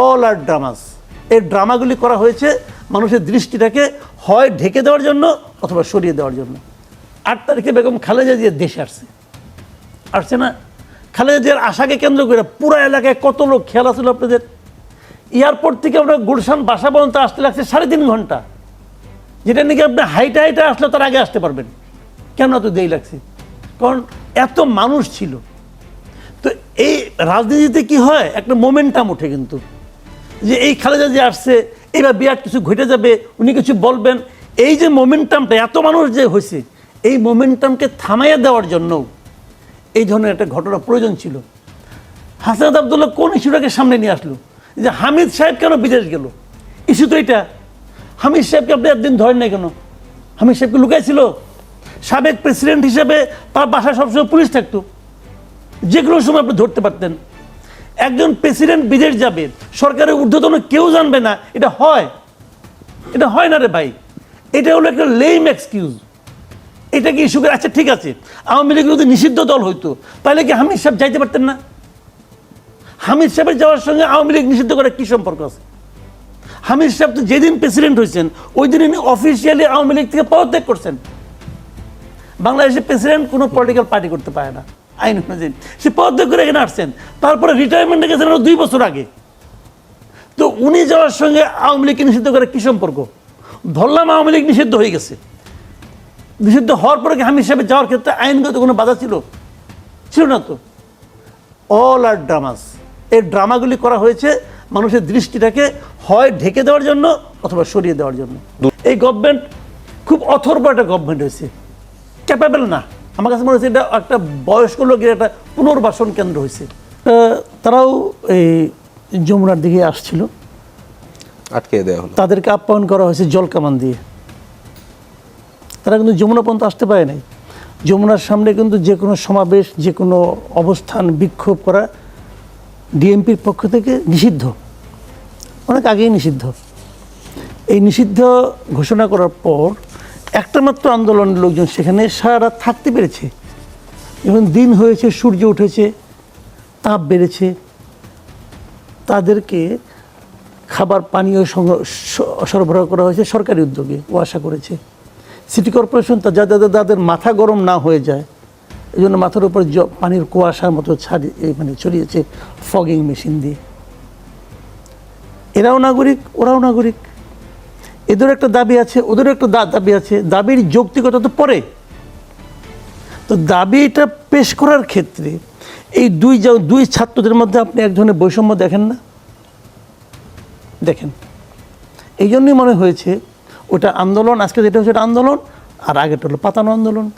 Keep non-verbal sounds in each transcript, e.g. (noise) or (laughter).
All আর dramas. এই ড্রামাগুলি করা হয়েছে মানুষের দৃষ্টিটাকে হয় ঢেকে দেওয়ার জন্য অথবা সরিয়ে দেওয়ার জন্য। আট তারিখে বেগম খালেদা জিয়া দেশে আসছে। আসছে না? খালেদা জিয়ার আশাকে কেন্দ্র করে পুরো এলাকায় কত লোক খেয়াল আসলো আপনাদের? এয়ারপোর্ট থেকে আমরা গুলশান বাসা পর্যন্ত আসতে লাগছে সাড়ে তিন ঘণ্টা। যেটা নাকি আপনি হাইটে হাইটে আসলে তার আগে আসতে পারবেন। কেন এত দেরি লাগছে? কারণ এত মানুষ ছিল। তো এই রাজনীতিতে কি হয়? একটা মোমেন্টাম ওঠে কিন্তু। যে এই খালেদা যে আসছে, এবার বিরাট কিছু ঘটে যাবে, উনি কিছু বলবেন। এই যে মোমেন্টামটা এত মানুষ যে হয়েছে, এই মোমেন্টামকে থামাইয়া দেওয়ার জন্য এই ধরনের একটা ঘটনা প্রয়োজন ছিল। হাসানাত আবদুল্লাহ কোন ইস্যুটাকে সামনে নিয়ে আসলো? যে হামিদ সাহেব কেন বিদেশ গেল? ইস্যু তো এটা। হামিদ সাহেবকে আপনি একদিন ধরেন নাই কেন? হামিদ সাহেবকে লুকাইছিল? সাবেক প্রেসিডেন্ট হিসেবে তার বাসায় সবসময় পুলিশ থাকতো। যে কোনো সময় আপনি ধরতে পারতেন। একজন প্রেসিডেন্ট বিদেশ যাবে, সরকারের ঊর্ধ্বতন কেউ জানবে না, এটা হয়। এটা হয় না রে ভাই। এটা হলো একটা লেম এক্সকিউজ এটা কি ইস্যু করে? আচ্ছা ঠিক আছে। আওয়ামী লীগ যদি নিষিদ্ধ দল হইতো, তাহলে কি হামিদ সাহেব যাইতে পারতেন না? হামিদ সাহেবের যাওয়ার সঙ্গে আওয়ামী লীগ নিষিদ্ধ করার কি সম্পর্ক আছে? হামিদ সাহেব তো যেদিন প্রেসিডেন্ট হয়েছেন, ওই দিন উনি অফিসিয়ালি আওয়ামী লীগ থেকে পদত্যাগ করছেন। বাংলাদেশের প্রেসিডেন্ট কোনো পলিটিক্যাল পার্টি করতে পারে না। আইন অনুযায়ী সে পদত্যাগ করে এখানে আসছেন। তারপরে রিটায়ারমেন্টে গেছেন দুই বছর আগে। তো উনি যাওয়ার সঙ্গে আওয়ামী লীগকে নিষিদ্ধ করার কি সম্পর্ক? ধরলাম আওয়ামী লীগ নিষিদ্ধ হয়ে গেছে। নিষিদ্ধ হওয়ার পরে হামিদ সাহেবের যাওয়ার ক্ষেত্রে আইনগত কোনো বাধা ছিল? ছিল না তো। অল আর ড্রামাস এই ড্রামাগুলি করা হয়েছে মানুষের দৃষ্টিটাকে হয় ঢেকে দেওয়ার জন্য অথবা সরিয়ে দেওয়ার জন্য। এই গভর্নমেন্ট খুব অথর্ব একটা গভর্নমেন্ট হয়েছে। ক্যাপাবেল না। আমার কাছে মনে হচ্ছে এটা একটা বয়স্ক লোকের একটা পুনর্বাসন কেন্দ্র হয়েছে। তারাও এই যমুনার দিকে আসছিল। আটকে দেওয়া হলো। তাদেরকে আপ্যায়ন করা হয়েছে জলকামান দিয়ে। তারা কিন্তু যমুনা পর্যন্ত আসতে পারে নাই। যমুনার সামনে কিন্তু যে কোনো সমাবেশ যে কোনো অবস্থান বিক্ষোভ করা ডিএমপির পক্ষ থেকে নিষিদ্ধ। অনেক আগেই নিষিদ্ধ। এই নিষিদ্ধ ঘোষণা করার পর একটা মাত্র আন্দোলনের লোকজন সেখানে সারা রাত থাকতে পেরেছে। এবং দিন হয়েছে, সূর্য উঠেছে, তাপ বেড়েছে। তাদেরকে খাবার, পানীয় সরবরাহ করা হয়েছে সরকারি উদ্যোগে ও আশা করেছে। সিটি কর্পোরেশন তা যাতে তাদের মাথা গরম না হয়ে যায় এই জন্য মাথার উপর পানির কুয়াশার মতো ছাড়ি এই মানে ছড়িয়েছে ফগিং মেশিন দিয়ে। এরাও নাগরিক, ওরাও নাগরিক। এদের একটা দাবি আছে ওদেরও একটা দা- দাবি আছে দাবির যৌক্তিকতা তো পরে। তো দাবিটা পেশ করার ক্ষেত্রে এই দুই দুই ছাত্রদের মধ্যে আপনি এক ধরনের বৈষম্য দেখেন না? দেখেন। এই জন্যই মনে হয়েছে ওটা আন্দোলন আজকে যেটা হচ্ছে এটা আন্দোলন আর আগেটা হলো পাতানো আন্দোলন।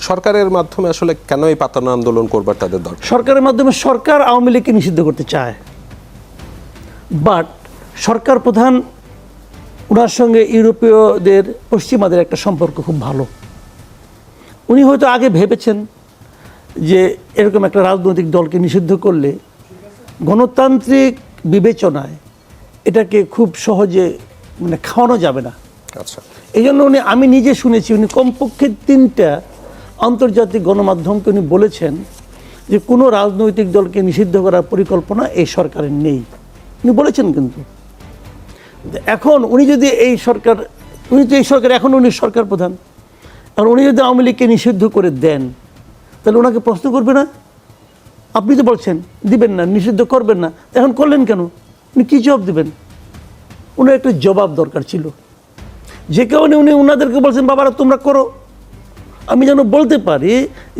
সরকারের মাধ্যমে আসলে কেন এই পাতানো আন্দোলন করবার তাদের দরকার? সরকারের মাধ্যমে সরকার আওয়ামী লীগকে নিষিদ্ধ করতে চায়। বাট সরকার প্রধান ওনার সঙ্গে ইউরোপীয়দের পশ্চিমাদের একটা সম্পর্ক খুব ভালো। উনি হয়তো আগে ভেবেছেন যে এরকম একটা রাজনৈতিক দলকে নিষিদ্ধ করলে গণতান্ত্রিক বিবেচনায় এটাকে খুব সহজে মানে খাওয়ানো যাবে না। আচ্ছা। এই জন্য উনি আমি নিজে শুনেছি উনি কমপক্ষে তিনটা আন্তর্জাতিক গণমাধ্যমকে উনি বলেছেন যে কোনো রাজনৈতিক দলকে নিষিদ্ধ করার পরিকল্পনা এই সরকারের নেই। উনি বলেছেন কিন্তু। এখন উনি যদি এই সরকার, উনি তো এই সরকার, এখন উনি সরকার প্রধান। আর উনি যদি আওয়ামী লীগকে নিষিদ্ধ করে দেন, তাহলে ওনাকে প্রশ্ন করবে না? আপনি তো বলছেন, দিবেন না, নিষিদ্ধ করবেন না। এখন করলেন কেন? উনি কী জবাব দিবেন? উনার একটা জবাব দরকার ছিল। যে কারণে উনি ওনাদেরকে বলছেন, বাবারা, তোমরা করো। আমি যেন বলতে পারি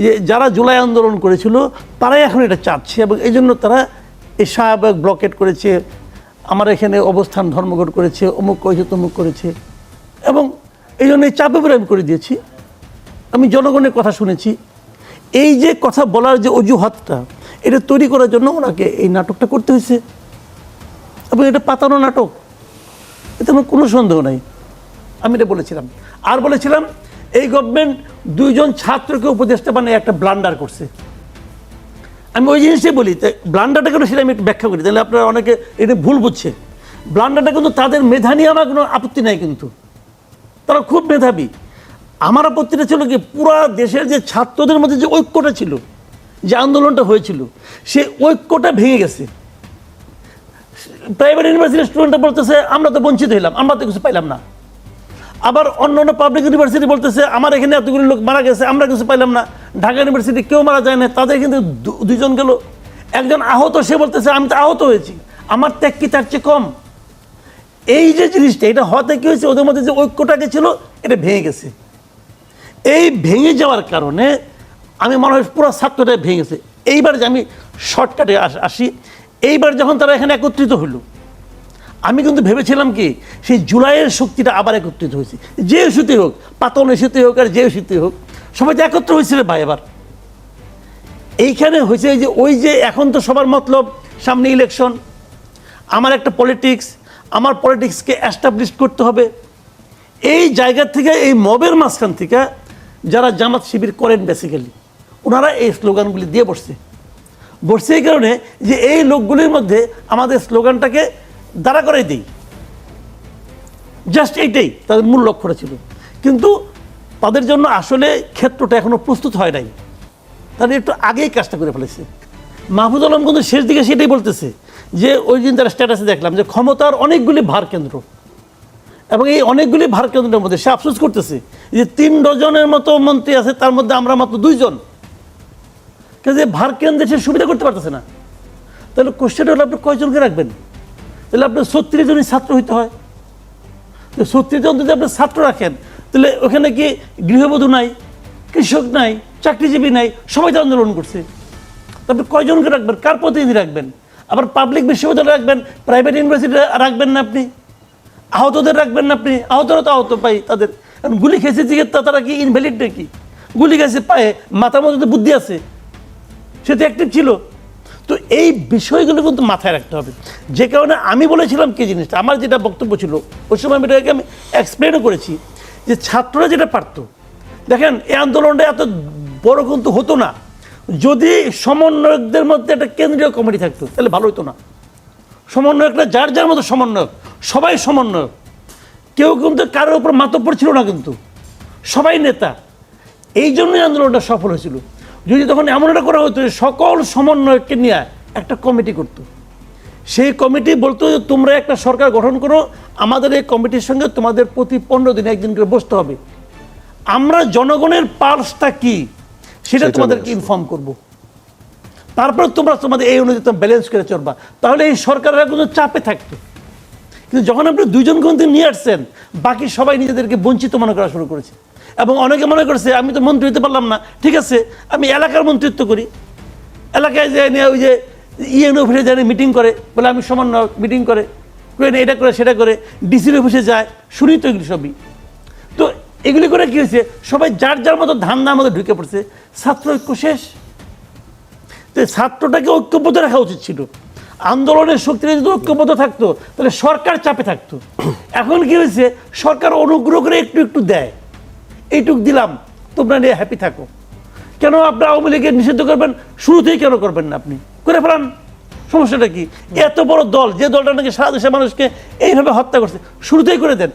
যে যারা জুলাই আন্দোলন করেছিল, তারাই এখন এটা চাচ্ছে এবং এই জন্য তারা এই শাহবাগ ব্লকেট করেছে আমার এখানে অবস্থান ধর্মঘট করেছে, অমুক করেছে, তমুক করেছে। এবং এই জন্য এই চাপে আমি করে দিয়েছি। আমি জনগণের কথা শুনেছি। এই যে কথা বলার যে অজুহাতটা, এটা তৈরি করার জন্য ওনাকে এই নাটকটা করতে হয়েছে। এবং এটা পাতানো নাটক, এতে আমার কোনো সন্দেহ নাই। আমি এটা বলেছিলাম। আর বলেছিলাম, এই গভর্নমেন্ট দুইজন ছাত্রকে উপদেষ্টা বানিয়ে একটা ব্লান্ডার করছে। আমি ওই জিনিসটাই বলি ব্লান্ডারটা কেন সেটা আমি একটু ব্যাখ্যা করি, তাহলে আপনারা অনেকে এটা ভুল বুঝছে ব্লান্ডারটা কিন্তু তাদের মেধা নিয়ে আমার কোনো আপত্তি নাই কিন্তু। তারা খুব মেধাবী। আমার আপত্তিটা ছিল কি, পুরা দেশের যে ছাত্রদের মধ্যে যে ঐক্যটা ছিল, যে আন্দোলনটা হয়েছিল, সেই ঐক্যটা ভেঙে গেছে। প্রাইভেট ইউনিভার্সিটির স্টুডেন্টরা বলতেছে, আমরা তো বঞ্চিত হইলাম, আমরা তো কিছু পাইলাম না। আবার অন্য অন্য পাবলিক ইউনিভার্সিটি বলতেছে, আমার এখানে এতগুলি লোক মারা গেছে, আমরা কিছু পাইলাম না। ঢাকা ইউনিভার্সিটি কেউ মারা যায় না, তাদের কিন্তু দুজন গেল। একজন আহত, সে বলতেছে, আমি তো আহত হয়েছি। আমার ত্যাগ কি তার চেয়ে কম? এই যে জিনিসটা, এটা হতে কি হয়েছে? ওদের মধ্যে যে ঐক্যটাকে ছিল, এটা ভেঙে গেছে। এই ভেঙে যাওয়ার কারণে আমি মনে হয় পুরো ছাত্রটা ভেঙে গেছে। এইবার যে আমি শর্টকাটে আসি এইবার যখন তারা এখানে একত্রিত হলো, আমি কিন্তু ভেবেছিলাম কি, সেই জুলাইয়ের শক্তিটা আবার একত্রিত হয়েছে। যে ইস্যুতে হোক পাতন ইস্যুতে হোক আর যে ইস্যুতে হোক সবাই তো একত্র হয়েছিল ভাই এবার। এইখানে হয়েছে যে, ওই যে এখন তো সবার মতলব সামনে ইলেকশন আমার একটা পলিটিক্স আমার পলিটিক্সকে অ্যাস্টাবলিশ করতে হবে। এই জায়গা থেকে, এই মবের মাঝখান থেকে যারা জামাত শিবির করেন বেসিক্যালি ওনারা এই স্লোগানগুলি দিয়ে বসছে। বসছে এই কারণে যে এই লোকগুলির মধ্যে আমাদের স্লোগানটাকে দাঁড়া করাই দিই। জাস্ট এইটাই তাদের মূল লক্ষ্যটা ছিল। কিন্তু তাদের জন্য আসলে ক্ষেত্রটা এখনও প্রস্তুত হয় নাই। তারা একটু আগেই কাজটা করে ফেলেছে। মাহফুজ আলম কিন্তু শেষ দিকে সেটাই বলতেছে যে, ওই দিন তারা স্ট্যাটাসে দেখলাম যে ক্ষমতার অনেকগুলি ভার কেন্দ্র এবং এই অনেকগুলি ভার কেন্দ্রের মধ্যে সে আফসোস করতেছে যে তিন ডজনের মতো মন্ত্রী আছে, তার মধ্যে আমরা মাত্র দুইজন। কিন্তু ভার কেন্দ্রে সে সুবিধা করতে পারতেছে না। তাহলে কোশ্চেনটা হলো আপনি কয়জনকে রাখবেন? তাহলে আপনার ছত্রিশ জনই ছাত্র হইতে হয়। তো ছত্রিশ জন যদি আপনি ছাত্র রাখেন তাহলে ওখানে কি গৃহবধূ নাই, কৃষক নাই, চাকরিজীবী নাই, সবাই তো আন্দোলন করছে। তো আপনি কয়জনকে রাখবেন? কার প্রতিনিধি রাখবেন? আবার পাবলিক বিশ্ববিদ্যালয় রাখবেন? প্রাইভেট ইউনিভার্সিটি রাখবেন না আপনি? আহতদের রাখবেন না আপনি? আহতরা তো আহত পাই তাদের। কারণ গুলি খেয়েছে তা তারা কি ইনভ্যালিড নাকি? গুলি খেয়েছে পায়ে, মাথার মধ্যে বুদ্ধি আছে। সে তো অ্যাক্টিভ ছিল। তো এই বিষয়গুলো কিন্তু মাথায় রাখতে হবে। যে কারণে আমি বলেছিলাম কি জিনিসটা, আমার যেটা বক্তব্য ছিল, ওই সময় আমি এটাকে আমি এক্সপ্লেনও করেছি। যে ছাত্ররা যেটা পারতো। দেখেন, এই আন্দোলনটা এত বড় কিন্তু হতো না। যদি সমন্বয়কদের মধ্যে একটা কেন্দ্রীয় কমিটি থাকতো, তাহলে ভালো হতো না। সমন্বয়করা যার যার মতো সমন্বয়ক, সবাই সমন্বয়ক। কেউ কিন্তু কারোর উপর মাতব্বর ছিল না কিন্তু। সবাই নেতা। এই জন্যই আন্দোলনটা সফল হয়েছিল। যদি তখন এমন একটা করা হতো সকল সমন্বয়ককে নিয়ে একটা কমিটি করত। সেই কমিটি বলতো যে তোমরা একটা সরকার গঠন করো আমাদের এই কমিটির সঙ্গে তোমাদের প্রতি পনেরো দিনে একদিন করে বসতে হবে। আমরা জনগণের পালসটা কি? সেটা তোমাদেরকে ইনফর্ম করব। তারপর তোমরা তোমাদের এই অনুযায়ী তোমরা ব্যালেন্স করে চলবা। তাহলে এই সরকারের কিন্তু চাপে থাকতো। কিন্তু যখন আপনি দুইজন কিন্তু নিয়ে আসছেন বাকি সবাই নিজেদেরকে বঞ্চিত মনে করা শুরু করেছে। এবং অনেকে মনে করছে আমি তো মন্ত্রী হতে পারলাম না। ঠিক আছে আমি এলাকার মন্ত্রিত্ব করি। এলাকায় যে নিয়ে ওই যে ইএন অফিসে যায় মিটিং করে। বলে, আমি সমন্বয় মিটিং করে। এটা করে, সেটা করে। ডিসির অফিসে যায় শুনি তো এগুলি সবই। তো এগুলি করে কী হয়েছে, সবাই যার যার মতো ধান্দার মধ্যে ঢুকে পড়ছে। ছাত্র ঐক্য শেষ। তো ছাত্রটাকে ঐক্যবদ্ধ রাখা উচিত ছিল। আন্দোলনের শক্তিটা যদি ঐক্যবদ্ধ থাকতো, তাহলে সরকার চাপে থাকতো। এখন কী হয়েছে, সরকার অনুগ্রহ করে একটু একটু দেয়। এইটুক দিলাম, তোমরা নিয়ে হ্যাপি থাকো। কেন আপনি আওয়ামী লীগের নিষিদ্ধ করবেন? শুরুতেই কেন করবেন না আপনি? করে ফেলান। সমস্যাটা কি? এত বড় দল যে দলটা নাকি সারা দেশের মানুষকে এইভাবে হত্যা করছে শুরুতেই করে দেন।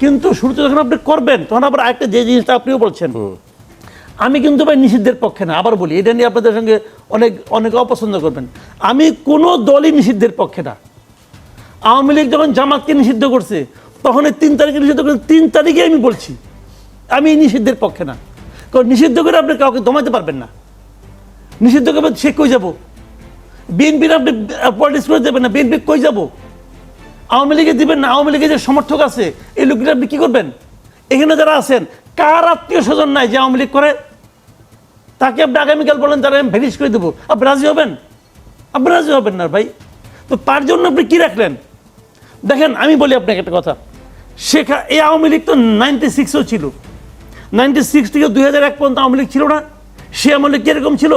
কিন্তু শুরুতে যখন আপনি করবেন তখন আবার আরেকটা যে জিনিসটা আপনিও বলছেন। আমি কিন্তু ভাই নিষিদ্ধের পক্ষে না আবার বলি এটা নিয়ে আপনাদের সঙ্গে অনেক অনেক অপছন্দ করবেন। আমি কোনো দলই নিষিদ্ধের পক্ষে না। আওয়ামী লীগ যখন জামাতকে নিষিদ্ধ করছে তখন এই তিন তারিখে নিষিদ্ধ করছে তিন তারিখে আমি বলছি আমি নিষিদ্ধের পক্ষে না। কারণ নিষিদ্ধ করে আপনি কাউকে দমাতে পারবেন না। নিষিদ্ধ করবেন সে কই যাব? বিএনপির আপনি পলিটিক্স করে দেবেন না বিএনপি কই যাব? আওয়ামী লীগে দিবেন না, আওয়ামী লীগের যে সমর্থক আছে, এই লোকগুলো আপনি কী করবেন? এখানে যারা আছেন, কার আত্মীয় স্বজন নাই যে আওয়ামী লীগ করে? তাকে আপনি আগামীকাল বলেন তারা আমি ভ্যানিশ করে দেবো। আপনি রাজি হবেন? আপনি রাজি হবেন না ভাই? তো তার জন্য আপনি কী রাখলেন? দেখেন, আমি বলি আপনাকে একটা কথা। শেখা, এই আওয়ামী লীগ তো নাইনটি সিক্সও ছিল। নাইনটি সিক্স থেকে দুই হাজার এক পর্যন্ত আওয়ামী লীগ ছিল না। সে আওয়ামী লীগ কীরকম ছিল?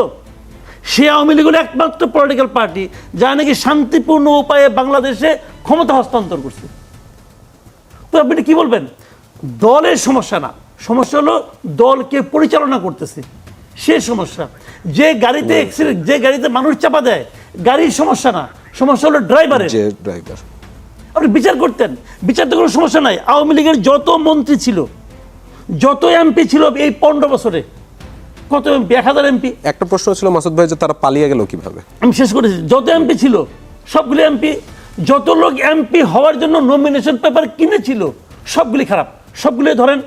সে আওয়ামী লীগ হলো একমাত্র পলিটিক্যাল পার্টি যা নাকি শান্তিপূর্ণ উপায়ে বাংলাদেশে ক্ষমতা হস্তান্তর করছে। তো আপনি কি বলবেন? দলের সমস্যা না। সমস্যা হলো দলকে পরিচালনা করতেছে। সে সমস্যা। যে গাড়িতে accident- যে গাড়িতে মানুষ চাপা দেয় গাড়ির সমস্যা না। সমস্যা হলো ড্রাইভারের ড্রাইভার আপনি বিচার করতেন। বিচার তো কোনো সমস্যা নাই। আওয়ামী লীগের যত মন্ত্রী ছিল যত এমপি ছিল এই পনেরো বছরে কত এমপি? এক হাজার এমপি। একটা প্রশ্ন ছিল মাসুদ ভাই যে তারা পালিয়ে গেল কীভাবে? আমি শেষ করেছি। যত এমপি ছিল সবগুলো এমপি যত লোক এমপি হওয়ার জন্য নমিনেশন পেপার কিনেছিল সবগুলি খারাপ। সবগুলি ধরেন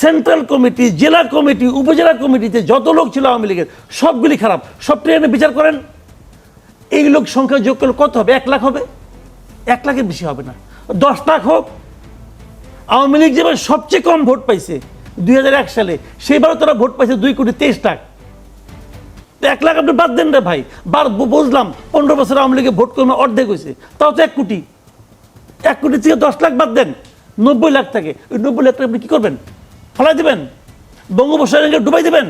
সেন্ট্রাল কমিটি জেলা কমিটি উপজেলা কমিটিতে যত লোক ছিল আওয়ামী লীগের সবগুলি খারাপ। সব ট্রেনে বিচার করেন। এই লোক সংখ্যা যোগ করলে কত হবে? এক লাখ হবে? এক লাখের বেশি হবে না। দশ লাখ হোক। আওয়ামী লীগ যেবার সবচেয়ে কম ভোট পাইছে দুই হাজার এক সালে। সেইবারও তারা ভোট পাইছে দুই কোটি তেইশ লাখ। এক লাখ আপনি বাদ দেন রে ভাই। বার বুঝলাম, পনেরো বছর আওয়ামী লীগে ভোট কমে অর্ধেক হয়েছে। তাও তো এক কোটি। এক কোটি থেকে দশ লাখ বাদ দেন। নব্বই লাখ থাকে। ওই নব্বই লাখ আপনি কী করবেন? ফলাই দেবেন? বঙ্গোপসাগরকে ডুবাই দেবেন?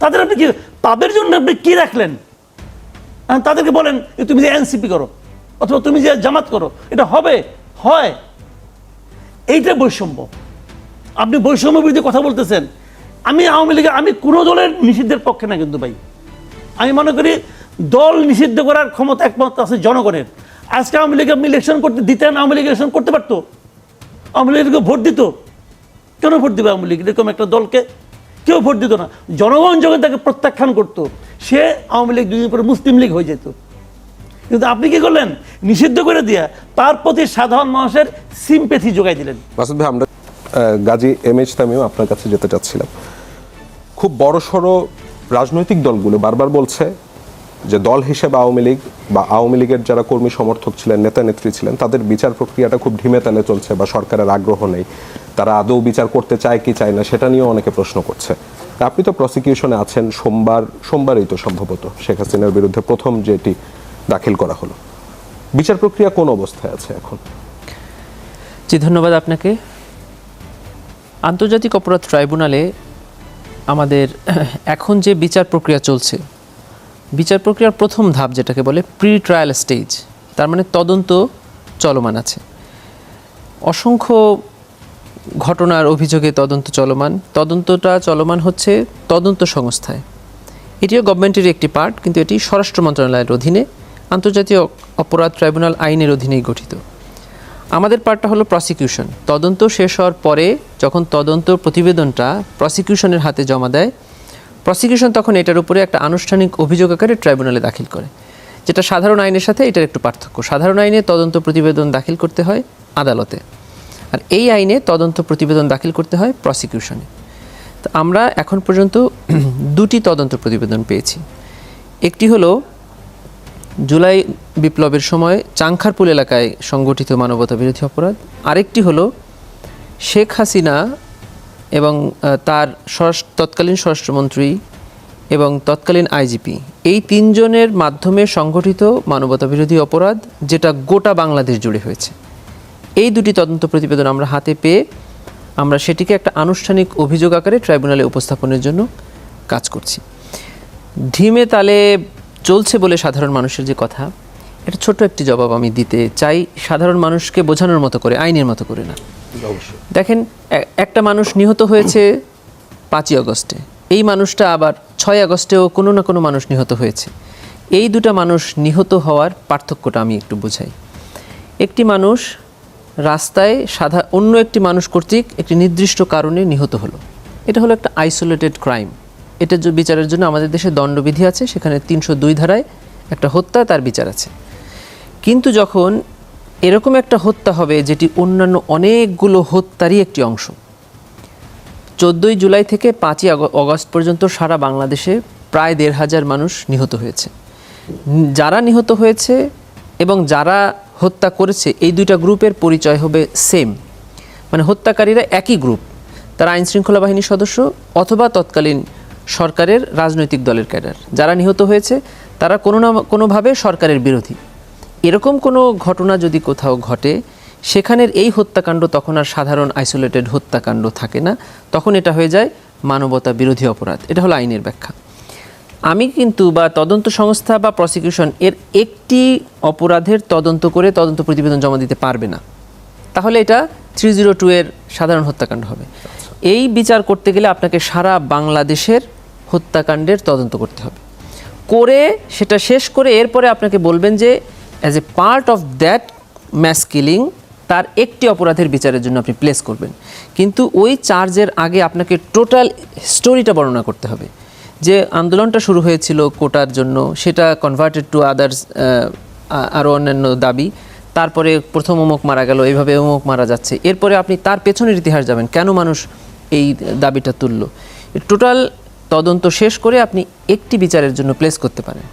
তাদের আপনি কি, তাদের জন্য আপনি কী রাখলেন? তাদেরকে বলেন তুমি যে এনসিপি করো, অথবা তুমি যে জামাত করো, এটা হবে, হয়। এইটা বৈষম্য। আপনি বৈষম্য বিরোধী কথা বলতেছেন। আমি আওয়ামী লীগের, আমি কোনো দলের নিষিদ্ধের পক্ষে না কিন্তু ভাই। আমি মনে করি দল নিষিদ্ধ করার ক্ষমতা একমাত্র আছে জনগণের। আজকে আওয়ামী লীগ আপনি ইলেকশন করতে দিতেন, আওয়ামী লীগ ইলেকশন করতে পারতো। আওয়ামী লীগকে ভোট দিত। কেন ভোট দিবে আওয়ামী লীগ? এরকম একটা দলকে কেউ ভোট দিত না। জনগণ যখন তাকে প্রত্যাখ্যান করতো, সে আওয়ামী লীগ দুদিন পরে মুসলিম লীগ হয়ে যেত। কিন্তু আপনি কি করলেন? নিষিদ্ধ করে দিয়া তার প্রতি সাধারণ মানুষের সিম্পেথি যোগাই দিলেন। আমরা গাজী এম এইচ তামিম আপনার কাছে যেতে চাচ্ছিলাম। খুব বড় সড়ো রাজনৈতিক দলগুলো বারবার বলছে যে দল হিসেবে আওয়ামী লীগ বা আওয়ামী লীগের যারা কর্মী সমর্থক ছিলেন, নেতা নেত্রী ছিলেন, তাদের বিচার প্রক্রিয়াটা খুব ঢিমে তালে চলছে বা সরকারের আগ্রহ নেই। তারা আদৌ বিচার করতে চায় কি চায় না সেটা নিয়েও অনেকে প্রশ্ন করছে। আপনি তো প্রসিকিউশনে আছেন, সোমবার, সোমবারই তো সম্ভবত শেখ হাসিনার বিরুদ্ধে প্রথম যেটি দাখিল করা হলো। বিচার প্রক্রিয়া কোন অবস্থায় আছে এখন? জি, ধন্যবাদ আপনাকে। আন্তর্জাতিক অপরাধ ট্রাইব্যুনালে আমাদের (clears throat) এখন যে বিচার প্রক্রিয়া চলছে, বিচার প্রক্রিয়ার প্রথম ধাপ যেটাকে বলে প্রি ট্রায়াল স্টেজ তার মানে তদন্ত চলমান আছে। অসংখ্য ঘটনার অভিযোগে তদন্ত চলমান, তদন্তটা চলমান হচ্ছে তদন্ত সংস্থায়। এটিও গভর্নমেন্টের একটি পার্ট কিন্তু এটি স্বরাষ্ট্র মন্ত্রণালয়ের অধীনে আন্তর্জাতিক অপরাধ ট্রাইব্যুনাল আইনের অধীনেই গঠিত। আমাদের পার্টটা হলো প্রসিকিউশন তদন্ত শেষ হওয়ার পরে যখন তদন্ত প্রতিবেদনটা প্রসিকিউশনের হাতে জমা দেয় প্রসিকিউশন তখন এটার উপরে একটা আনুষ্ঠানিক অভিযোগ আকারে ট্রাইব্যুনালে দাখিল করে, যেটা সাধারণ আইনের সাথে এটার একটু পার্থক্য। সাধারণ আইনে তদন্ত প্রতিবেদন দাখিল করতে হয় আদালতে, আর এই আইনে তদন্ত প্রতিবেদন দাখিল করতে হয় প্রসিকিউশনে তো আমরা এখন পর্যন্ত দুটি তদন্ত প্রতিবেদন পেয়েছি। একটি হলো জুলাই বিপ্লবের সময় চাংখারপুল এলাকায় সংগঠিত মানবতা বিরোধী অপরাধ। আরেকটি হলো শেখ হাসিনা এবং তার স্বরাষ্ট্র, তৎকালীন স্বরাষ্ট্রমন্ত্রী এবং তৎকালীন আইজিপি। এই তিনজনের মাধ্যমে সংগঠিত মানবতা বিরোধী অপরাধ, যেটা গোটা বাংলাদেশ জুড়ে হয়েছে। এই দুটি তদন্ত প্রতিবেদন আমরা হাতে পেয়ে আমরা সেটিকে একটা আনুষ্ঠানিক অভিযোগ আকারে ট্রাইব্যুনালে উপস্থাপনের জন্য কাজ করছি। ঢিমে তালে চলছে বলে সাধারণ মানুষের যে কথা এটা ছোট একটি জবাব আমি দিতে চাই। সাধারণ মানুষকে বোঝানোর মতো করে আইনের মতো করে না। দেখেন একটা মানুষ নিহত হয়েছে পাঁচই আগস্টে। এই মানুষটা আবার ছয় আগস্টেও কোনো না কোনো মানুষ নিহত হয়েছে। এই দুটা মানুষ নিহত হওয়ার পার্থক্যটা আমি একটু বোঝাই। একটি মানুষ রাস্তায় সাধা অন্য একটি মানুষ কর্তৃক একটি নির্দিষ্ট কারণে নিহত হলো। এটা হলো একটা আইসোলেটেড ক্রাইম এটার যে বিচারের জন্য আমাদের দেশে দণ্ডবিধি আছে, সেখানে তিনশো দুই ধারায় একটা হত্যা তার বিচার আছে। কিন্তু যখন এরকম একটা হত্যা হবে, যেটি অন্যান্য অনেকগুলো হত্যারই একটি অংশ, চোদ্দোই জুলাই থেকে পাঁচই অগস্ট পর্যন্ত সারা বাংলাদেশে প্রায় দেড় হাজার মানুষ নিহত হয়েছে। যারা নিহত হয়েছে এবং যারা হত্যা করেছে, এই দুইটা গ্রুপের পরিচয় হবে সেম মানে হত্যাকারীরা একই গ্রুপ তারা আইনশৃঙ্খলা বাহিনীর সদস্য অথবা তৎকালীন সরকারের রাজনৈতিক দলের ক্যাডার। যারা নিহত হয়েছে, তারা কোনো না কোনোভাবে সরকারের বিরোধী। এরকম কোনো ঘটনা যদি কোথাও ঘটে, সেখানের এই হত্যাকাণ্ড তখন আর সাধারণ আইসোলেটেড হত্যাকাণ্ড থাকে না। তখন এটা হয়ে যায় মানবতা বিরোধী অপরাধ। এটা হলো আইনের ব্যাখ্যা। আমি কিন্তু বা তদন্ত সংস্থা বা প্রসিকিউশন এর একটি অপরাধের তদন্ত করে তদন্ত প্রতিবেদন জমা দিতে পারবে না। তাহলে এটা থ্রি জিরো টু এর সাধারণ হত্যাকাণ্ড হবে। এই বিচার করতে গেলে আপনাকে সারা বাংলাদেশের হত্যাকাণ্ডের তদন্ত করতে হবে। করে সেটা শেষ করে এরপরে আপনাকে বলবেন যে as a part of that mass killing তার একটি অপরাধের বিচারের জন্য আপনি প্লেস করবেন। কিন্তু ওই চার্জের আগে আপনাকে টোটাল স্টোরিটা বর্ণনা করতে হবে। যে আন্দোলনটা শুরু হয়েছিল কোটার জন্য, সেটা কনভার্টেড টু আদার্স আরও অন্যান্য দাবি। তারপরে প্রথম অমুক মারা গেল, এইভাবে অমুক মারা যাচ্ছে। এরপরে আপনি তার পেছনের ইতিহাস যাবেন, কেন মানুষ এই দাবিটা তুলল? টোটাল তদন্ত শেষ করে আপনি একটি বিচারের জন্য প্লেস করতে পারেন।